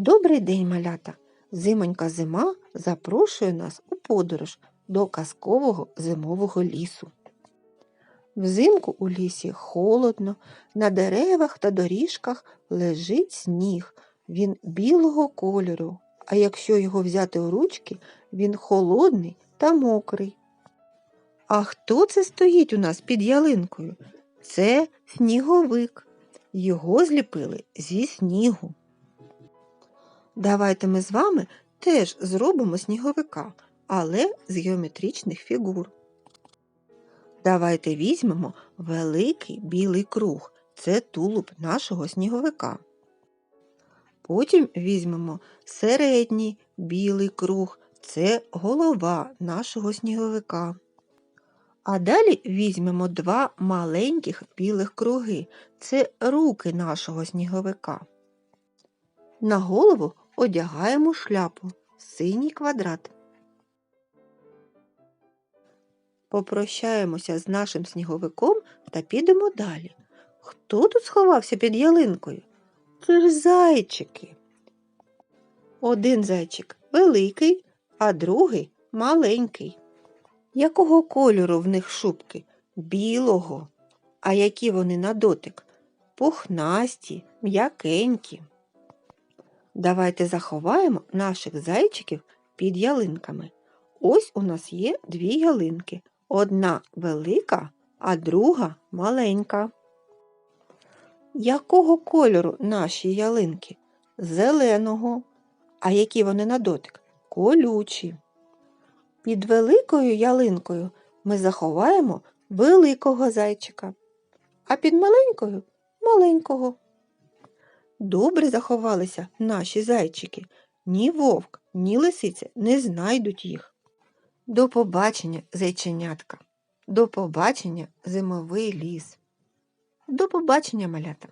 Добрий день, малята! Зимонька зима запрошує нас у подорож до казкового зимового лісу. Взимку у лісі холодно, на деревах та доріжках лежить сніг. Він білого кольору, а якщо його взяти у ручки, він холодний та мокрий. А хто це стоїть у нас під ялинкою? Це сніговик. Його зліпили зі снігу. Давайте ми з вами теж зробимо сніговика, але з геометричних фігур. Давайте візьмемо великий білий круг. Це тулуб нашого сніговика. Потім візьмемо середній білий круг. Це голова нашого сніговика. А далі візьмемо два маленьких білих круги. Це руки нашого сніговика. На голову одягаємо шляпу, синій квадрат. Попрощаємося з нашим сніговиком та підемо далі. Хто тут сховався під ялинкою? Це ж зайчики. Один зайчик великий, а другий маленький. Якого кольору в них шубки? Білого. А які вони на дотик? Пухнасті, м'якенькі. Давайте заховаємо наших зайчиків під ялинками. Ось у нас є дві ялинки. Одна велика, а друга маленька. Якого кольору наші ялинки? Зеленого. А які вони на дотик? Колючі. Під великою ялинкою ми заховаємо великого зайчика, а під маленькою маленького. Добре заховалися наші зайчики. Ні вовк, ні лисиця не знайдуть їх. До побачення, зайченятка. До побачення, зимовий ліс. До побачення, малята.